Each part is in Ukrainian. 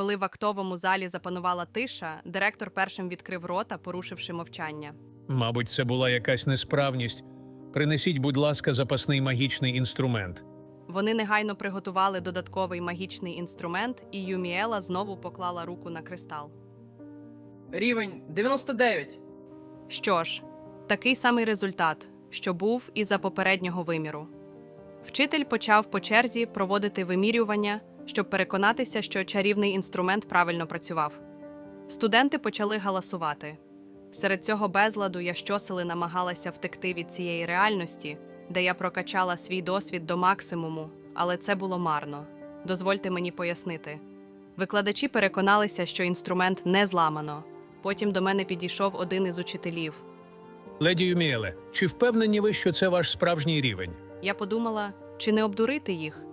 Коли в актовому залі запанувала тиша, директор першим відкрив рота, порушивши мовчання. Мабуть, це була якась несправність. Принесіть, будь ласка, запасний магічний інструмент. Вони негайно приготували додатковий магічний інструмент, і Юміела знову поклала руку на кристал. Рівень 99. Що ж, такий самий результат, що був і за попереднього виміру. Вчитель почав по черзі проводити вимірювання, щоб переконатися, що чарівний інструмент правильно працював. Студенти почали галасувати. Серед цього безладу я щосили намагалася втекти від цієї реальності, де я прокачала свій досвід до максимуму, але це було марно. Дозвольте мені пояснити. Викладачі переконалися, що інструмент не зламано. Потім до мене підійшов один із учителів. Леді Юміеле, чи впевнені ви, що це ваш справжній рівень? Я подумала, чи не обдурити їх.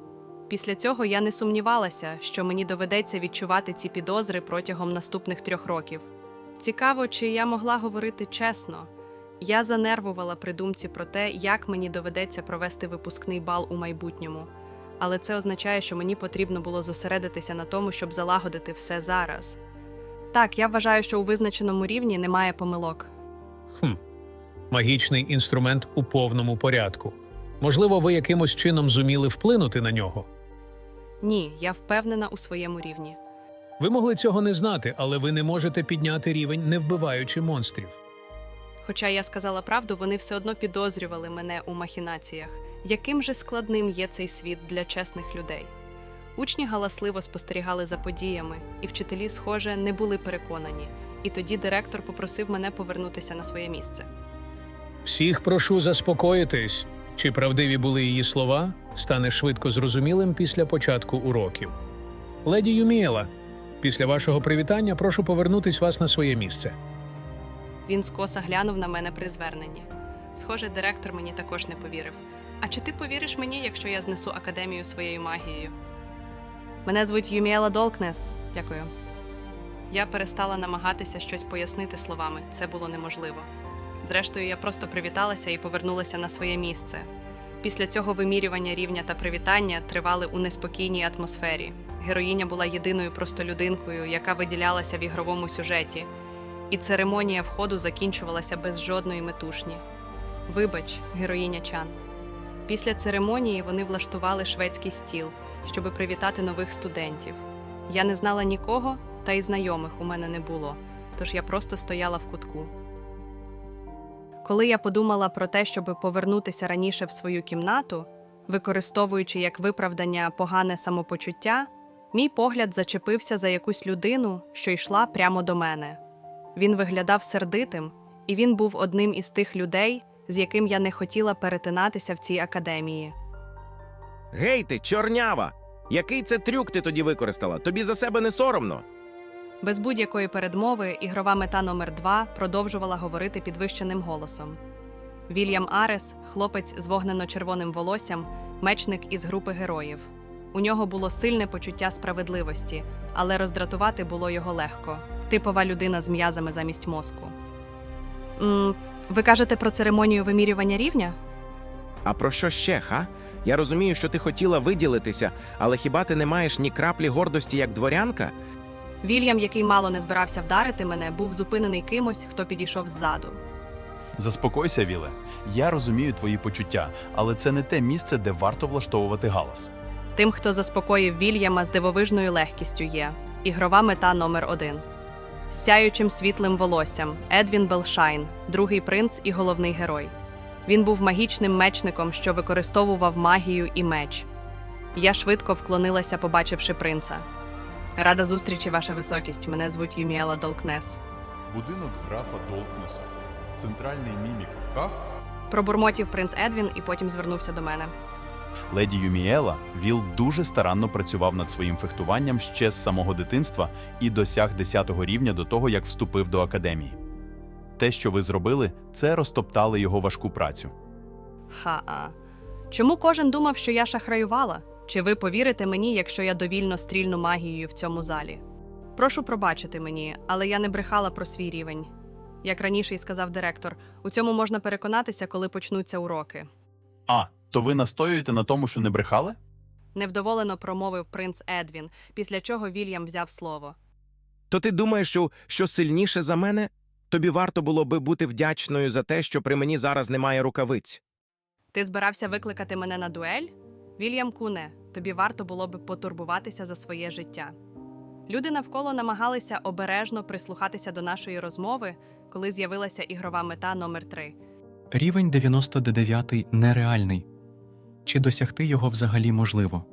Після цього я не сумнівалася, що мені доведеться відчувати ці підозри протягом наступних трьох років. Цікаво, чи я могла говорити чесно. Я занервувала при думці про те, як мені доведеться провести випускний бал у майбутньому. Але це означає, що мені потрібно було зосередитися на тому, щоб залагодити все зараз. Так, я вважаю, що у визначеному рівні немає помилок. Хм. Магічний інструмент у повному порядку. Можливо, ви якимось чином зуміли вплинути на нього. Ні, я впевнена у своєму рівні. Ви могли цього не знати, але ви не можете підняти рівень, не вбиваючи монстрів. Хоча я сказала правду, вони все одно підозрювали мене у махінаціях. Яким же складним є цей світ для чесних людей? Учні галасливо спостерігали за подіями, і вчителі, схоже, не були переконані. І тоді директор попросив мене повернутися на своє місце. Всіх прошу заспокоїтись. Чи правдиві були її слова, стане швидко зрозумілим після початку уроків. Леді Юміела, після вашого привітання прошу повернутись вас на своє місце. Він скоса глянув на мене при зверненні. Схоже, директор мені також не повірив. А чи ти повіриш мені, якщо я знесу академію своєю магією? Мене звуть Юміела Долкнес. Дякую. Я перестала намагатися щось пояснити словами. Це було неможливо. Зрештою, я просто привіталася і повернулася на своє місце. Після цього вимірювання рівня та привітання тривали у неспокійній атмосфері. Героїня була єдиною простолюдинкою, яка виділялася в ігровому сюжеті, і церемонія входу закінчувалася без жодної метушні. Вибач, героїня Чан. Після церемонії вони влаштували шведський стіл, щоби привітати нових студентів. Я не знала нікого, та й знайомих у мене не було, тож я просто стояла в кутку. Коли я подумала про те, щоб повернутися раніше в свою кімнату, використовуючи як виправдання погане самопочуття, мій погляд зачепився за якусь людину, що йшла прямо до мене. Він виглядав сердитим, і він був одним із тих людей, з яким я не хотіла перетинатися в цій академії. Гей ти, чорнява! Який це трюк ти тоді використала? Тобі за себе не соромно? Без будь-якої передмови ігрова мета номер 2 продовжувала говорити підвищеним голосом. Вільям Арес, хлопець з вогнено-червоним волоссям, мечник із групи героїв. У нього було сильне почуття справедливості, але роздратувати було його легко. Типова людина з м'язами замість мозку. м ви кажете про церемонію вимірювання рівня? А про що ще, ха? Я розумію, що ти хотіла виділитися, але хіба ти не маєш ні краплі гордості як дворянка? Вільям, який мало не збирався вдарити мене, був зупинений кимось, хто підійшов ззаду. Заспокойся, Віле. Я розумію твої почуття, але це не те місце, де варто влаштовувати галас. Тим, хто заспокоїв Вільяма з дивовижною легкістю, є ігрова мета номер один. З сяючим світлим волоссям Едвін Белшайн, другий принц і головний герой. Він був магічним мечником, що використовував магію і меч. Я швидко вклонилася, побачивши принца. Рада зустрічі, ваша високість. Мене звуть Юміела Долкнес. Будинок графа Долкнеса. Центральний мімік Ках. Пробурмотів принц Едвін і потім звернувся до мене. Леді Юміела Віл дуже старанно працював над своїм фехтуванням ще з самого дитинства і досяг 10-го рівня до того, як вступив до академії. Те, що ви зробили, це розтоптали його важку працю. Ха-а. Чому кожен думав, що я шахраювала? Чи ви повірите мені, якщо я довільно стрільну магією в цьому залі? Прошу пробачити мені, але я не брехала про свій рівень. Як раніше й сказав директор, у цьому можна переконатися, коли почнуться уроки. А, то ви настоюєте на тому, що не брехали? невдоволено промовив принц Едвін, після чого Вільям взяв слово. То ти думаєш, що, що сильніше за мене? Тобі варто було би бути вдячною за те, що при мені зараз немає рукавиць. Ти збирався викликати мене на дуель? Вільям Куне, тобі варто було б потурбуватися за своє життя. Люди навколо намагалися обережно прислухатися до нашої розмови, коли з'явилася ігрова мета номер 3 Рівень 99 нереальний. Чи досягти його взагалі можливо?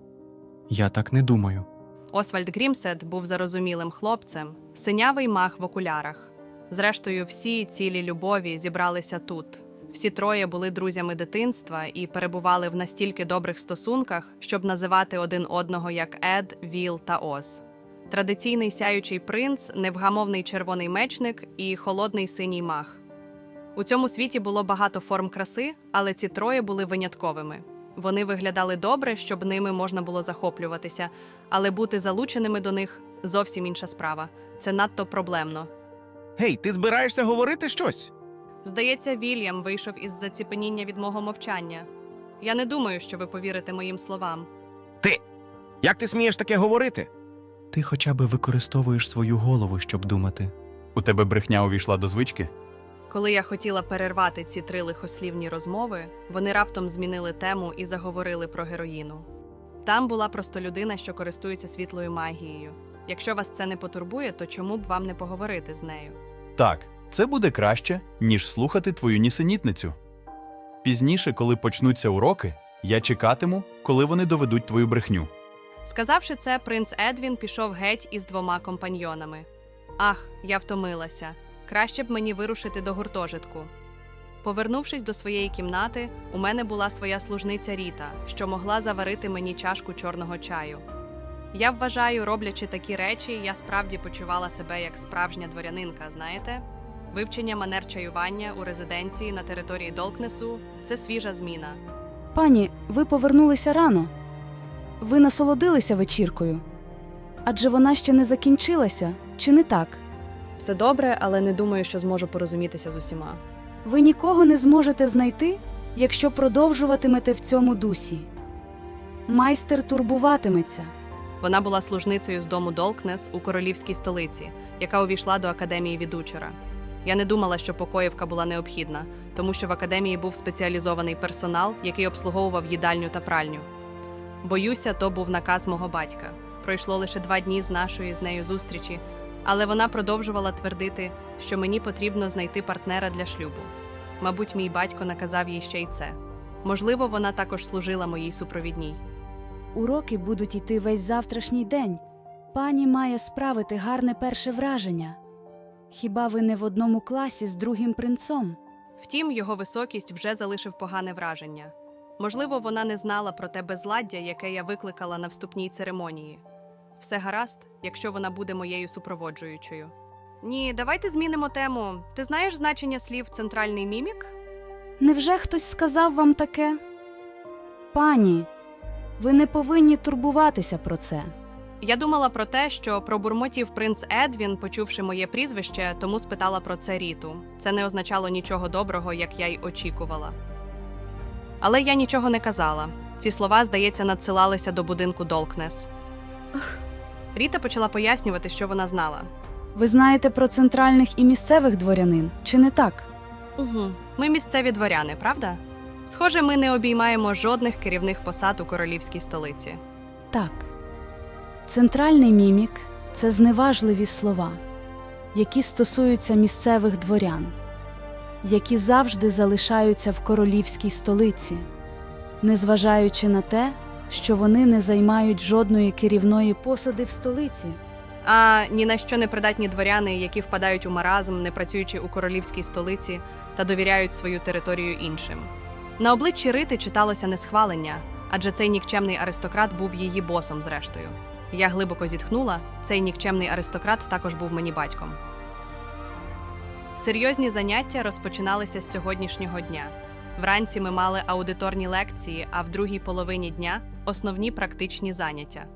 Я так не думаю. Освальд Грімсет був зарозумілим хлопцем, синявий мах в окулярах. Зрештою, всі цілі любові зібралися тут. Всі троє були друзями дитинства і перебували в настільки добрих стосунках, щоб називати один одного як Ед, Віл та Оз. Традиційний сяючий принц, невгамовний червоний мечник і холодний синій мах. У цьому світі було багато форм краси, але ці троє були винятковими. Вони виглядали добре, щоб ними можна було захоплюватися, але бути залученими до них зовсім інша справа. Це надто проблемно. Гей, ти збираєшся говорити щось? Здається, Вільям вийшов із заціпеніння від мого мовчання. Я не думаю, що ви повірите моїм словам. Ти. Як ти смієш таке говорити? Ти хоча б використовуєш свою голову, щоб думати. У тебе брехня увійшла до звички? Коли я хотіла перервати ці три лихослівні розмови, вони раптом змінили тему і заговорили про героїну. Там була просто людина, що користується світлою магією. Якщо вас це не потурбує, то чому б вам не поговорити з нею? Так, це буде краще, ніж слухати твою нісенітницю. Пізніше, коли почнуться уроки, я чекатиму, коли вони доведуть твою брехню. Сказавши це, принц Едвін пішов геть із двома компаньйонами. Ах, я втомилася. Краще б мені вирушити до гуртожитку. Повернувшись до своєї кімнати, у мене була своя служниця Ріта, що могла заварити мені чашку чорного чаю. Я вважаю, роблячи такі речі, я справді почувала себе як справжня дворянинка, знаєте? Вивчення манер чаювання у резиденції на території Долкнесу це свіжа зміна. Пані, ви повернулися рано. Ви насолодилися вечіркою. Адже вона ще не закінчилася, чи не так? Все добре, але не думаю, що зможу порозумітися з усіма. Ви нікого не зможете знайти, якщо продовжуватимете в цьому дусі. Майстер турбуватиметься. Вона була служницею з дому Долкнес у королівській столиці, яка увійшла до академії від учора. Я не думала, що покоївка була необхідна, тому що в академії був спеціалізований персонал, який обслуговував їдальню та пральню. Боюся, то був наказ мого батька. Пройшло лише два дні з нашої з нею зустрічі, але вона продовжувала твердити, що мені потрібно знайти партнера для шлюбу. Мабуть, мій батько наказав їй ще й це. Можливо, вона також служила моїй супровідній. Уроки будуть йти весь завтрашній день. Пані має справити гарне перше враження. Хіба ви не в одному класі з другим принцом? Втім, його високість вже залишив погане враження. Можливо, вона не знала про те безладдя, яке я викликала на вступній церемонії. Все гаразд, якщо вона буде моєю супроводжуючою. Ні, давайте змінимо тему. Ти знаєш значення слів центральний мімік? Невже хтось сказав вам таке? Пані, ви не повинні турбуватися про це. Я думала про те, що пробурмотів принц Едвін, почувши моє прізвище, тому спитала про це Ріту. Це не означало нічого доброго, як я й очікувала. Але я нічого не казала. Ці слова, здається, надсилалися до будинку Долкнес. Ріта почала пояснювати, що вона знала. Ви знаєте про центральних і місцевих дворянин, чи не так? Угу. Ми місцеві дворяни, правда? Схоже, ми не обіймаємо жодних керівних посад у королівській столиці. Так. Центральний мімік це зневажливі слова, які стосуються місцевих дворян, які завжди залишаються в королівській столиці, незважаючи на те, що вони не займають жодної керівної посади в столиці. А ні на що не придатні дворяни, які впадають у маразм, не працюючи у королівській столиці та довіряють свою територію іншим. На обличчі Рити читалося несхвалення, адже цей нікчемний аристократ був її босом, зрештою. Я глибоко зітхнула, цей нікчемний аристократ також був мені батьком. Серйозні заняття розпочиналися з сьогоднішнього дня. Вранці ми мали аудиторні лекції, а в другій половині дня основні практичні заняття.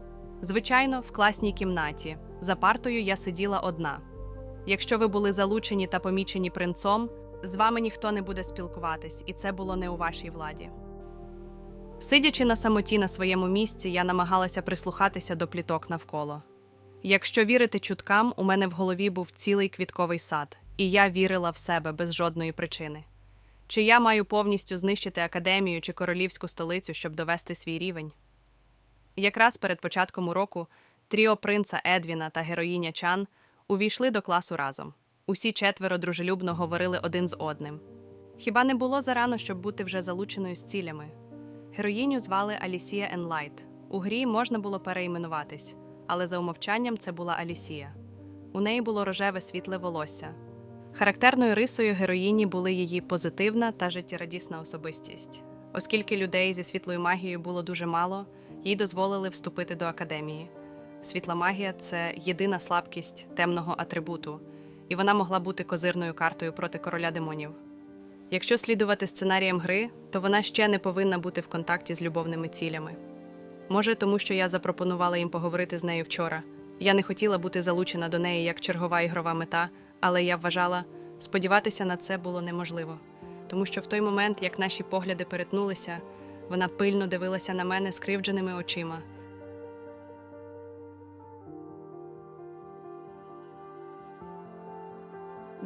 Звичайно, в класній кімнаті. За партою я сиділа одна. Якщо ви були залучені та помічені принцом, з вами ніхто не буде спілкуватись, і це було не у вашій владі. Сидячи на самоті на своєму місці, я намагалася прислухатися до пліток навколо. Якщо вірити чуткам, у мене в голові був цілий квітковий сад, і я вірила в себе без жодної причини. Чи я маю повністю знищити академію чи королівську столицю, щоб довести свій рівень? Якраз перед початком уроку тріо принца Едвіна та героїня Чан увійшли до класу разом. Усі четверо дружелюбно говорили один з одним. Хіба не було зарано, щоб бути вже залученою з цілями? Героїню звали Алісія Енлайт. У грі можна було переіменуватись, але за умовчанням це була Алісія. У неї було рожеве світле волосся. Характерною рисою героїні були її позитивна та життєрадісна особистість. Оскільки людей зі світлою магією було дуже мало, їй дозволили вступити до академії. Світла магія це єдина слабкість темного атрибуту, і вона могла бути козирною картою проти короля демонів. Якщо слідувати сценаріям гри, то вона ще не повинна бути в контакті з любовними цілями. Може, тому що я запропонувала їм поговорити з нею вчора. Я не хотіла бути залучена до неї як чергова ігрова мета, але я вважала, сподіватися на це було неможливо, тому що в той момент, як наші погляди перетнулися, вона пильно дивилася на мене скривдженими очима.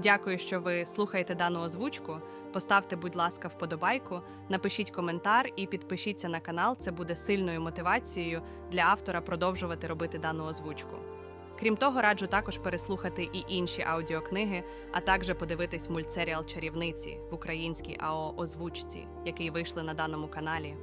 Дякую, що ви слухаєте дану озвучку. Поставте, будь ласка, вподобайку, напишіть коментар і підпишіться на канал. Це буде сильною мотивацією для автора продовжувати робити дану озвучку. Крім того, раджу також переслухати і інші аудіокниги, а також подивитись мультсеріал Чарівниці в українській АО озвучці, який вийшли на даному каналі.